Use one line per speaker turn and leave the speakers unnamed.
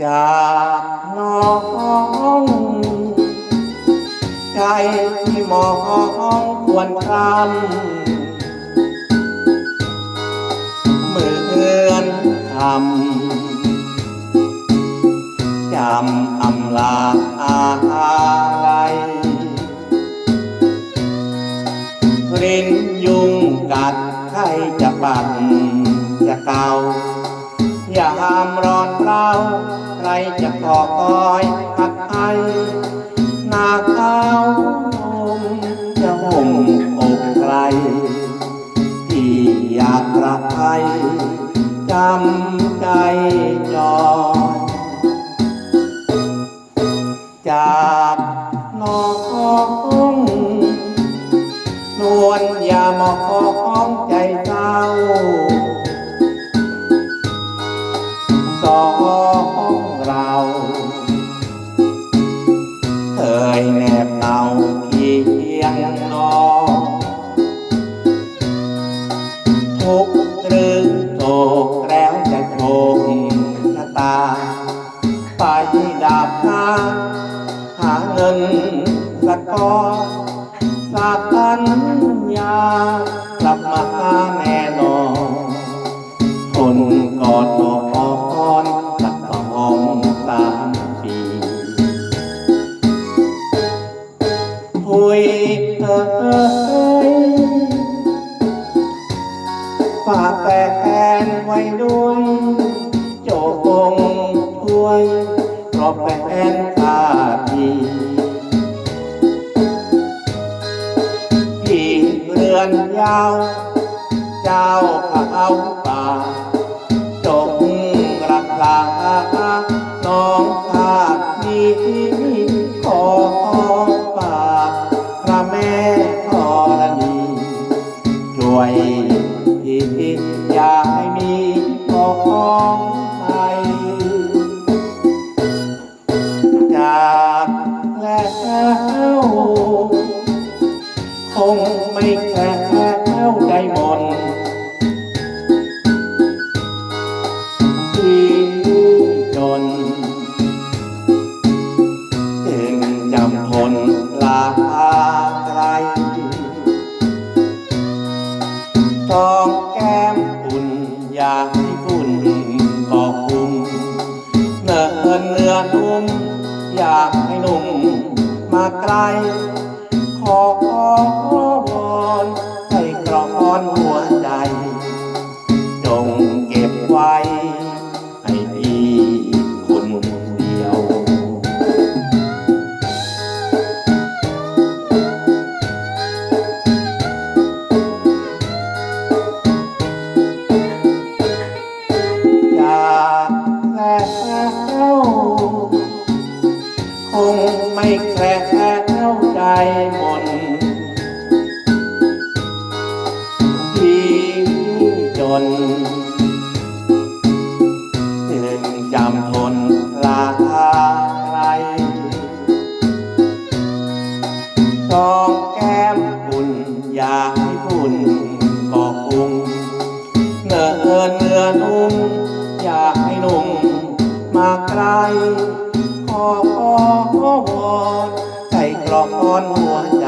จากน้องใจที่มองควรคำเหมือนคำจำอำลาอะไรรินยุงกัดใครจะปั่นจะเกา นวลอย่ามองใจเศร้าสองเรา เคยแนบเงาเพียงนอนทุกข์หรือโศกแล้วจะโชคชะตา ไปดาบหน้าหาเงินสักก้อนสักปัญญากลับมาหาแน่นอนคนกอดนอนสักสองสามปีคุยเอ่ยฝากแฟนไว้ด้วยโจกงช่วยเพราะแฟนขาดที อนยาว เจ้าเขาป่าจงรักษาน้องข้านี้ขอฝาพระแม่ธรณีช่วยที่อย่าให้มีของใครจากแล้วคง ไกลขอวอนให้กรอนหัวใจ มนที่จนจึงจำทนลาใครสองแก้มคุณอยากให้คุณก็คุงเนื้อเนื้อนุ่มอยากให้นุ่มมาไกลขอขอวอน รอกอ้อนหัวใจ